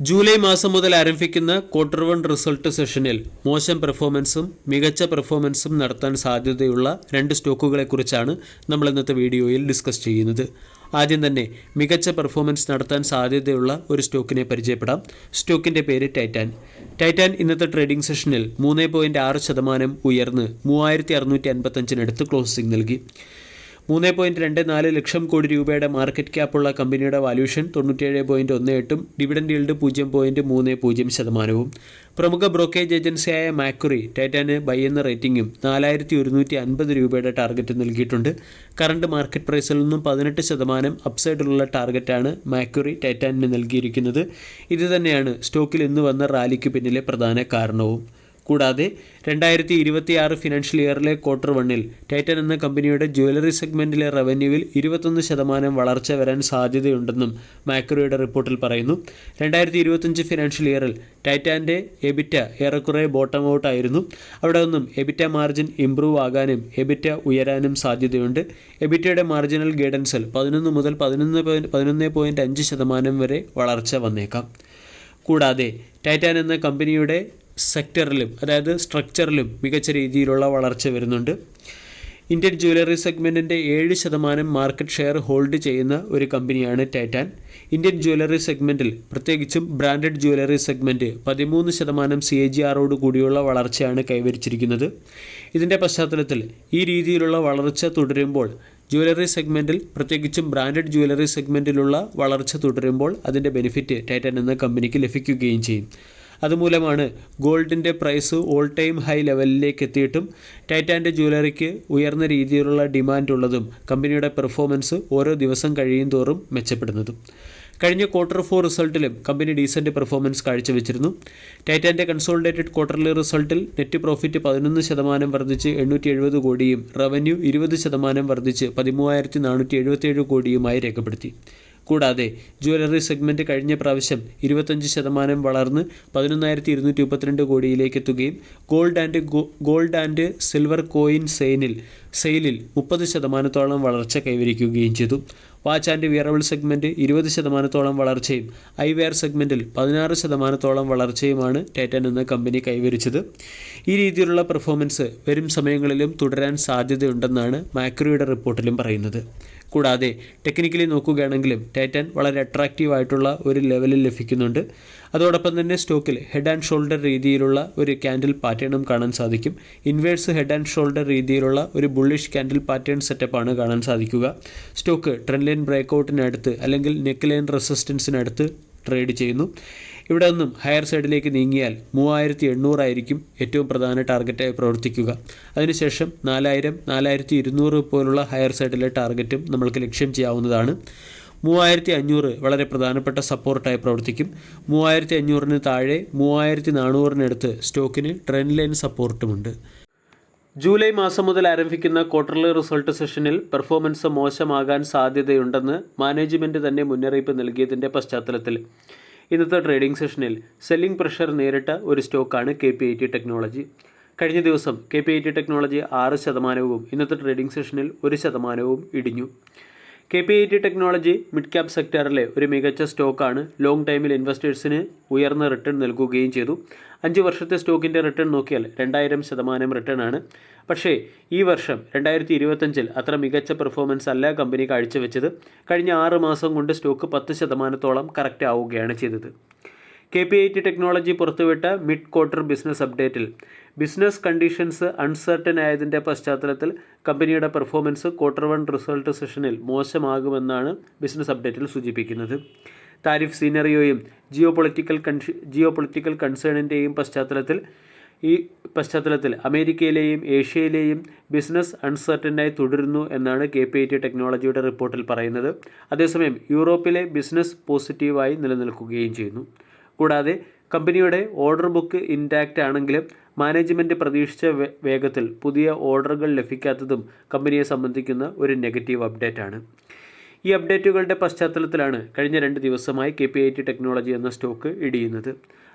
July മാസം മുതൽ ആരംഭിക്കുന്ന ക്വാർട്ടർ വൺ റിസൾട്ട് സെഷനിൽ മോശം പെർഫോമൻസും മികച്ച പെർഫോമൻസും നടത്താൻ സാധ്യതയുള്ള രണ്ട് സ്റ്റോക്കുകളെക്കുറിച്ചാണ് നമ്മൾ ഇന്നത്തെ വീഡിയോയിൽ ഡിസ്കസ് ചെയ്യുന്നത്. ആദ്യം തന്നെ മികച്ച പെർഫോമൻസ് നടത്താൻ സാധ്യതയുള്ള ഒരു സ്റ്റോക്കിനെ പരിചയപ്പെടാം. സ്റ്റോക്കിന്റെ പേര് ടൈറ്റാൻ. ടൈറ്റാൻ ഇന്നത്തെ ട്രേഡിംഗ് സെഷനിൽ മൂന്ന് പോയിന്റ് ആറ് ശതമാനം ഉയർന്ന് മൂവായിരത്തി അറുന്നൂറ്റി അൻപത്തഞ്ചിനടുത്ത് ക്ലോസിംഗ് നൽകി. മൂന്ന് പോയിന്റ് രണ്ട് നാല് ലക്ഷം കോടി രൂപയുടെ മാർക്കറ്റ് ക്യാപ്പുള്ള കമ്പനിയുടെ വാല്യൂഷൻ തൊണ്ണൂറ്റേഴ് പോയിന്റ് ഒന്ന് എട്ടും ഡിവിഡൻഡ് ഈൽഡ് പൂജ്യം പോയിന്റ് മൂന്ന് പൂജ്യം ശതമാനവും. പ്രമുഖ ബ്രോക്കേജ് ഏജൻസിയായ മാക്കുറി ടൈറ്റാന് ബൈ എന്ന റേറ്റിംഗും നാലായിരത്തി ഒരുന്നൂറ്റി അൻപത് രൂപയുടെ ടാർഗറ്റ് നൽകിയിട്ടുണ്ട്. കറണ്ട് മാർക്കറ്റ് പ്രൈസിൽ നിന്നും പതിനെട്ട് ശതമാനം അപ്സൈഡിലുള്ള ടാർഗറ്റാണ് മാക്കുറി ടൈറ്റാനിന് നൽകിയിരിക്കുന്നത്. ഇത് തന്നെയാണ് സ്റ്റോക്കിൽ ഇന്ന് വന്ന റാലിക്ക് പിന്നിലെ പ്രധാന കാരണവും. കൂടാതെ രണ്ടായിരത്തി ഇരുപത്തി ആറ് ഫിനാൻഷ്യൽ ഇയറിലെ ക്വാർട്ടർ വണ്ണിൽ ടൈറ്റൻ എന്ന കമ്പനിയുടെ ജുവലറി സെഗ്മെന്റിലെ റവന്യൂവിൽ ഇരുപത്തൊന്ന് ശതമാനം വളർച്ച വരാൻ സാധ്യതയുണ്ടെന്നും മാക്രോയുടെ റിപ്പോർട്ടിൽ പറയുന്നു. രണ്ടായിരത്തി ഇരുപത്തഞ്ച് ഫിനാൻഷ്യൽ ഇയറിൽ ടൈറ്റാന്റെ എബിറ്റ ഏറെക്കുറെ ബോട്ടം ഔട്ട് ആയിരുന്നു. അവിടെ നിന്നും എബിറ്റ മാർജിൻ ഇംപ്രൂവ് ആകാനും എബിറ്റ ഉയരാനും സാധ്യതയുണ്ട്. എബിറ്റയുടെ മാർജിനൽ ഗൈഡൻസിൽ പതിനൊന്ന് മുതൽ പതിനൊന്ന് പതിനൊന്ന് പോയിന്റ് അഞ്ച് ശതമാനം വരെ വളർച്ച വന്നേക്കാം. കൂടാതെ ടൈറ്റാൻ എന്ന കമ്പനിയുടെ സെക്ടറിലും അതായത് സ്ട്രക്ചറിലും മികച്ച രീതിയിലുള്ള വളർച്ച വരുന്നുണ്ട്. ഇന്ത്യൻ ജ്വല്ലറി സെഗ്മെന്റിന്റെ ഏഴ് ശതമാനം മാർക്കറ്റ് ഷെയർ ഹോൾഡ് ചെയ്യുന്ന ഒരു കമ്പനിയാണ് ടൈറ്റാൻ ഇന്ത്യൻ ജ്വല്ലറി സെഗ്മെന്റിൽ പ്രത്യേകിച്ചും ബ്രാൻഡഡ് ജ്വല്ലറി സെഗ്മെന്റ് പതിമൂന്ന് ശതമാനം സി എ ജി ആറോട് കൂടിയുള്ള വളർച്ചയാണ് കൈവരിച്ചിരിക്കുന്നത്. ഇതിന്റെ പശ്ചാത്തലത്തിൽ ഈ രീതിയിലുള്ള വളർച്ച തുടരുമ്പോൾ ജ്വല്ലറി സെഗ്മെന്റിൽ പ്രത്യേകിച്ചും ബ്രാൻഡഡ് ജ്വല്ലറി സെഗ്മെന്റിലുള്ള വളർച്ച തുടരുമ്പോൾ അതിന്റെ ബെനിഫിറ്റ് ടൈറ്റൻ എന്ന കമ്പനിക്ക് ലഭിക്കുകയും ചെയ്യും. അതുമൂലമാണ് ഗോൾഡിന്റെ പ്രൈസ് ഓൾ ടൈം ഹൈ ലെവലിലേക്ക് എത്തിയിട്ടും ടൈറ്റാന്റെ ജ്വല്ലറിക്ക് ഉയർന്ന രീതിയിലുള്ള ഡിമാൻഡ് ഉള്ളതും കമ്പനിയുടെ പെർഫോമൻസ് ഓരോ ദിവസം കഴിയും തോറും മെച്ചപ്പെടുന്നതും. കഴിഞ്ഞ ക്വാർട്ടർ ഫോർ റിസൾട്ടിലും കമ്പനി ഡീസന്റ് പെർഫോമൻസ് കാഴ്ചവെച്ചിരുന്നു. ടൈറ്റാന്റെ കൺസോളിഡേറ്റഡ് ക്വാർട്ടർലി റിസൾട്ടിൽ നെറ്റ് പ്രോഫിറ്റ് പതിനൊന്ന് ശതമാനം വർദ്ധിച്ച് എണ്ണൂറ്റി എഴുപത് കോടിയും റവന്യൂ ഇരുപത് ശതമാനം വർദ്ധിച്ച് പതിമൂവായിരത്തി നാനൂറ്റി എഴുപത്തേഴ് കോടിയുമായി രേഖപ്പെടുത്തി. കൂടാതെ ജ്വല്ലറി സെഗ്മെന്റ് കഴിഞ്ഞ പ്രാവശ്യം ഇരുപത്തഞ്ച് ശതമാനം വളർന്ന് പതിനൊന്നായിരത്തി ഇരുന്നൂറ്റി മുപ്പത്തിരണ്ട് കോടിയിലേക്ക് എത്തുകയും gold and gold and silver coin സെയിനിൽ സെയിലിൽ മുപ്പത് ശതമാനത്തോളം വളർച്ച കൈവരിക്കുകയും ചെയ്തു. വാച്ച് ആൻഡ് വിയറബിൾ സെഗ്മെന്റ് ഇരുപത് ശതമാനത്തോളം വളർച്ചയും ഐവെയർ സെഗ്മെന്റിൽ പതിനാറ് ശതമാനത്തോളം വളർച്ചയുമാണ് ടൈറ്റൻ എന്ന കമ്പനി കൈവരിച്ചത്. ഈ രീതിയിലുള്ള പെർഫോമൻസ് വരും സമയങ്ങളിലും തുടരാൻ സാധ്യതയുണ്ടെന്നാണ് മാക്രോയുടെ റിപ്പോർട്ടിലും പറയുന്നത്. കൂടാതെ ടെക്നിക്കലി നോക്കുകയാണെങ്കിലും ടൈറ്റൻ വളരെ അട്രാക്റ്റീവ് ആയിട്ടുള്ള ഒരു ലെവലിൽ ലഭിക്കുന്നുണ്ട്. അതോടൊപ്പം തന്നെ സ്റ്റോക്കിൽ ഹെഡ് ആൻഡ് ഷോൾഡർ രീതിയിലുള്ള ഒരു ക്യാൻഡിൽ പാറ്റേണും കാണാൻ സാധിക്കും. ഇൻവേഴ്സ് ഹെഡ് ആൻഡ് ഷോൾഡർ രീതിയിലുള്ള ഒരു ബുള്ളിഷ് ക്യാൻഡിൽ പാറ്റേൺ സെറ്റപ്പാണ് കാണാൻ സാധിക്കുക. സ്റ്റോക്ക് ട്രെൻഡ് ലൈൻ ബ്രേക്കൗട്ടിനടുത്ത് അല്ലെങ്കിൽ നെക്ക് ലൈൻ റെസിസ്റ്റൻസിനടുത്ത് ട്രേഡ് ചെയ്യുന്നു. ഇവിടെ നിന്നും ഹയർ സൈഡിലേക്ക് നീങ്ങിയാൽ മൂവായിരത്തി എണ്ണൂറായിരിക്കും ഏറ്റവും പ്രധാന ടാർഗറ്റായി പ്രവർത്തിക്കുക. അതിനുശേഷം നാലായിരം നാലായിരത്തി ഇരുന്നൂറ് പോലുള്ള ഹയർ സൈഡിലെ ടാർഗറ്റും നമ്മൾക്ക് ലക്ഷ്യം ചെയ്യാവുന്നതാണ്. മൂവായിരത്തി അഞ്ഞൂറ് വളരെ പ്രധാനപ്പെട്ട സപ്പോർട്ടായി പ്രവർത്തിക്കും. മൂവായിരത്തി അഞ്ഞൂറിന് താഴെ മൂവായിരത്തി നാനൂറിനടുത്ത് സ്റ്റോക്കിന് ട്രെൻഡ് ലൈൻ സപ്പോർട്ടുമുണ്ട്. ജൂലൈ മാസം മുതൽ ആരംഭിക്കുന്ന ക്വാർട്ടർലി റിസൾട്ട് സെഷനിൽ പെർഫോമൻസ് മോശമാകാൻ സാധ്യതയുണ്ടെന്ന് മാനേജ്മെന്റ് തന്നെ മുന്നറിയിപ്പ് നൽകിയതിന്റെ പശ്ചാത്തലത്തിൽ. ഇന്നത്തെ ട്രേഡിംഗ് സെഷനിൽ സെല്ലിംഗ് പ്രഷർ നേരിട്ട ഒരു സ്റ്റോക്കാണ് K P I T technology. കഴിഞ്ഞ ദിവസം K P I T technology ആറ് ശതമാനവും ഇന്നത്തെ ട്രേഡിംഗ് സെഷനിൽ ഒരു ശതമാനവും ഇടിഞ്ഞു. K P I T technology mid cap സെക്ടറിലെ ഒരു മികച്ച സ്റ്റോക്കാണ് ലോങ് ടൈമിൽ ഇൻവെസ്റ്റേഴ്സിന് ഉയർന്ന റിട്ടേൺ നൽകുകയും ചെയ്തു. അഞ്ച് വർഷത്തെ സ്റ്റോക്കിന്റെ റിട്ടേൺ നോക്കിയാൽ രണ്ടായിരം ശതമാനം റിട്ടേൺ ആണ്. പക്ഷേ ഈ വർഷം രണ്ടായിരത്തി ഇരുപത്തഞ്ചിൽ അത്ര മികച്ച പെർഫോമൻസ് അല്ല കമ്പനി കാഴ്ചവെച്ചത്. കഴിഞ്ഞ ആറ് മാസം കൊണ്ട് സ്റ്റോക്ക് പത്ത് ശതമാനത്തോളം കറക്റ്റ് ആവുകയാണ് ചെയ്തത്. K P I T technology പുറത്തുവിട്ട മിഡ് ക്വാർട്ടർ ബിസിനസ് അപ്ഡേറ്റിൽ ബിസിനസ് കണ്ടീഷൻസ് അൺസർട്ടൻ ആയതിന്റെ പശ്ചാത്തലത്തിൽ കമ്പനിയുടെ പെർഫോമൻസ് ക്വാർട്ടർ വൺ റിസൾട്ട് സെഷനിൽ മോശമാകുമെന്നാണ് ബിസിനസ് അപ്ഡേറ്റിൽ സൂചിപ്പിക്കുന്നത്. താരിഫ് സീനറിയോയും ജിയോ പൊളിറ്റിക്കൽ കൺഷ ജിയോ പൊളിറ്റിക്കൽ കൺസേണിന്റെയും പശ്ചാത്തലത്തിൽ ഈ പശ്ചാത്തലത്തിൽ അമേരിക്കയിലെയും ഏഷ്യയിലെയും ബിസിനസ് അൺസർട്ടനായി തുടരുന്നു എന്നാണ് കെ പി ഐ ടി ടെക്നോളജിയുടെ റിപ്പോർട്ടിൽ പറയുന്നത്. അതേസമയം യൂറോപ്പിലെ ബിസിനസ് പോസിറ്റീവായി നിലനിൽക്കുകയും ചെയ്യുന്നു. കൂടാതെ കമ്പനിയുടെ ഓർഡർ ബുക്ക് ഇൻടാക്റ്റ് ആണെങ്കിലും മാനേജ്മെന്റ് പ്രതീക്ഷിച്ച വേഗത്തിൽ പുതിയ ഓർഡറുകൾ ലഭിക്കാത്തതും കമ്പനിയെ സംബന്ധിക്കുന്ന ഒരു നെഗറ്റീവ് അപ്ഡേറ്റ് ആണ്. ഈ അപ്ഡേറ്റുകളുടെ പശ്ചാത്തലത്തിലാണ് കഴിഞ്ഞ രണ്ട് ദിവസമായി K P I T technology എന്ന സ്റ്റോക്ക് ഇടിയുന്നത്.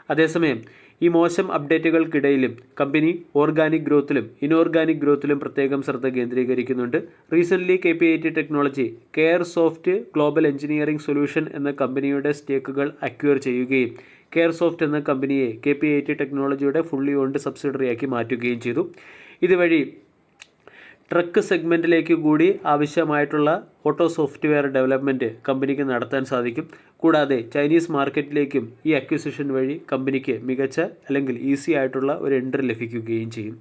അതേസമയം ഈ മോശം അപ്ഡേറ്റുകൾക്കിടയിലും കമ്പനി ഓർഗാനിക് ഗ്രോത്തിലും ഇനോർഗാനിക് ഗ്രോത്തിലും പ്രത്യേകം ശ്രദ്ധ കേന്ദ്രീകരിക്കുന്നുണ്ട്. Recently K P I T technology care soft global engineering solution എന്ന കമ്പനിയുടെ സ്റ്റേക്കുകൾ അക്വയർ ചെയ്യുകയും കെയർ സോഫ്റ്റ് എന്ന കമ്പനിയെ കെ പി ഐ ടി ടെക്നോളജിയുടെ ഫുള്ളി ഓൺഡ് സബ്സിഡറിയാക്കി മാറ്റുകയും ചെയ്തു. ഇതുവഴി ട്രക്ക് സെഗ്മെന്റിലേക്ക് കൂടി ആവശ്യമായിട്ടുള്ള ഓട്ടോ സോഫ്റ്റ്വെയർ ഡെവലപ്മെന്റ് കമ്പനിക്ക് നടത്താൻ സാധിക്കും. കൂടാതെ ചൈനീസ് മാർക്കറ്റിലേക്കും ഈ അക്വിസിഷൻ വഴി കമ്പനിക്ക് മികച്ച അല്ലെങ്കിൽ ഈസി ആയിട്ടുള്ള ഒരു എൻട്രി ലഭിക്കുകയും ചെയ്യും.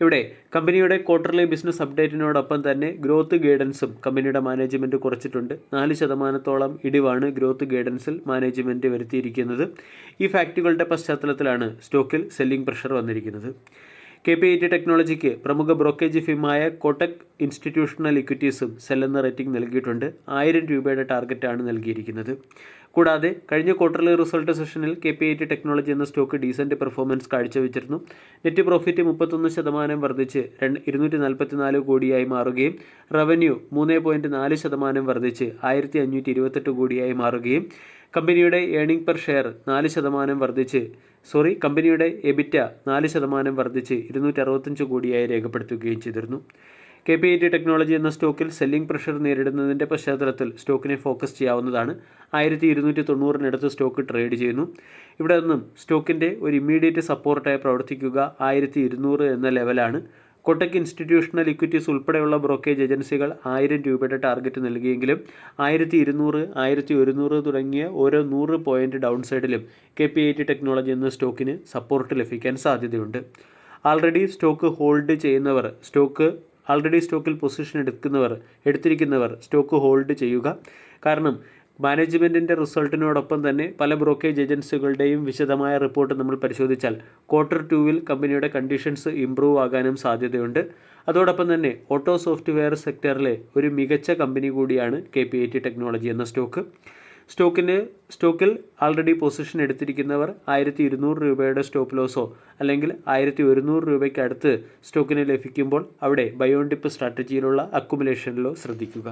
ഇവിടെ കമ്പനിയുടെ ക്വാർട്ടർലി ബിസിനസ് അപ്ഡേറ്റിനോടൊപ്പം തന്നെ ഗ്രോത്ത് ഗൈഡൻസും കമ്പനിയുടെ മാനേജ്മെന്റ് കുറച്ചിട്ടുണ്ട്. നാല് ശതമാനത്തോളം ഇടിവാണ് ഗ്രോത്ത് ഗൈഡൻസിൽ മാനേജ്മെന്റ് വരുത്തിയിരിക്കുന്നത്. ഈ ഫാക്റ്റുകളുടെ പശ്ചാത്തലത്തിലാണ് സ്റ്റോക്കിൽ സെല്ലിംഗ് പ്രഷർ വന്നിരിക്കുന്നത്. കെ പി ഐ ടി ടെക്നോളജിക്ക് പ്രമുഖ ബ്രോക്കേജ് ഫിമായ കോട്ടക് ഇൻസ്റ്റിറ്റ്യൂഷണൽ ഇക്വിറ്റീസും സെല്ലെന്ന റേറ്റിംഗ് നൽകിയിട്ടുണ്ട്. ആയിരം രൂപയുടെ ടാർഗറ്റാണ് നൽകിയിരിക്കുന്നത്. കൂടാതെ കഴിഞ്ഞ ക്വാർട്ടർലി റിസൾട്ട് സെഷനിൽ K P I T technology എന്ന സ്റ്റോക്ക് ഡീസന്റ് പെർഫോമൻസ് കാഴ്ചവെച്ചിരുന്നു. നെറ്റ് പ്രോഫിറ്റ് മുപ്പത്തൊന്ന് ശതമാനം വർദ്ധിച്ച് രണ്ട് ഇരുന്നൂറ്റി നാൽപ്പത്തി നാല് കോടിയായി മാറുകയും റവന്യൂ മൂന്ന് പോയിന്റ് നാല് ശതമാനം വർദ്ധിച്ച് ആയിരത്തി അഞ്ഞൂറ്റി ഇരുപത്തെട്ട് കോടിയായി മാറുകയും കമ്പനിയുടെ ഏണിംഗ് പെർ ഷെയർ നാല് ശതമാനം വർദ്ധിച്ച് സോറി കമ്പനിയുടെ എബിറ്റ നാല് ശതമാനം വർദ്ധിച്ച് ഇരുന്നൂറ്റി അറുപത്തഞ്ച് കോടിയായി രേഖപ്പെടുത്തുകയും ചെയ്തിരുന്നു. K P I T technology എന്ന സ്റ്റോക്കിൽ സെല്ലിംഗ് പ്രഷർ നേരിടുന്നതിന്റെ പശ്ചാത്തലത്തിൽ സ്റ്റോക്കിനെ ഫോക്കസ് ചെയ്യാവുന്നതാണ്. ആയിരത്തി ഇരുന്നൂറ്റി തൊണ്ണൂറിനടുത്ത് സ്റ്റോക്ക് ട്രേഡ് ചെയ്യുന്നു. ഇവിടെ നിന്നും സ്റ്റോക്കിന്റെ ഒരു ഇമ്മീഡിയറ്റ് സപ്പോർട്ടായി പ്രവർത്തിക്കുക ആയിരത്തി ഇരുന്നൂറ് എന്ന ലെവലാണ്. കൊട്ടക് ഇൻസ്റ്റിറ്റ്യൂഷണൽ ഇക്വിറ്റീസ് ഉൾപ്പെടെയുള്ള ബ്രോക്കേജ് ഏജൻസികൾ ആയിരം രൂപയുടെ ടാർഗറ്റ് നൽകിയെങ്കിലും ആയിരത്തി ഇരുന്നൂറ് ആയിരത്തി ഒരുന്നൂറ് തുടങ്ങിയ ഓരോ നൂറ് പോയിന്റ് ഡൗൺ സൈഡിലും K P I T technology എന്ന സ്റ്റോക്കിന് സപ്പോർട്ട് ലഭിക്കാൻ സാധ്യതയുണ്ട്. ആൾറെഡി സ്റ്റോക്ക് ഹോൾഡ് ചെയ്യുന്നവർ സ്റ്റോക്ക് ആൾറെഡി സ്റ്റോക്കിൽ പൊസിഷൻ എടുക്കുന്നവർ എടുത്തിരിക്കുന്നവർ സ്റ്റോക്ക് ഹോൾഡ് ചെയ്യുക. കാരണം മാനേജ്മെന്റിന്റെ റിസൾട്ടിനോടൊപ്പം തന്നെ പല ബ്രോക്കേജ് ഏജൻസികളുടെയും വിശദമായ റിപ്പോർട്ട് നമ്മൾ പരിശോധിച്ചാൽ ക്വാർട്ടർ ടൂവിൽ കമ്പനിയുടെ കണ്ടീഷൻസ് ഇമ്പ്രൂവ് ആകാനും സാധ്യതയുണ്ട്. അതോടൊപ്പം തന്നെ ഓട്ടോ സോഫ്റ്റ്വെയർ സെക്ടറിലെ ഒരു മികച്ച കമ്പനി കൂടിയാണ് കെ ടെക്നോളജി എന്ന സ്റ്റോക്ക് സ്റ്റോക്കിന് സ്റ്റോക്കിൽ ആൾറെഡി പൊസിഷൻ എടുത്തിരിക്കുന്നവർ ആയിരത്തി ഇരുന്നൂറ് രൂപയുടെ സ്റ്റോപ്പ് ലോസോ അല്ലെങ്കിൽ ആയിരത്തി ഒരുന്നൂറ് രൂപയ്ക്ക് അടുത്ത് സ്റ്റോക്കിന് ലഭിക്കുമ്പോൾ അവിടെ ബയോണ്ടിപ്പ് സ്ട്രാറ്റജിയിലുള്ള അക്കുമുലേഷനിലോ ശ്രദ്ധിക്കുക.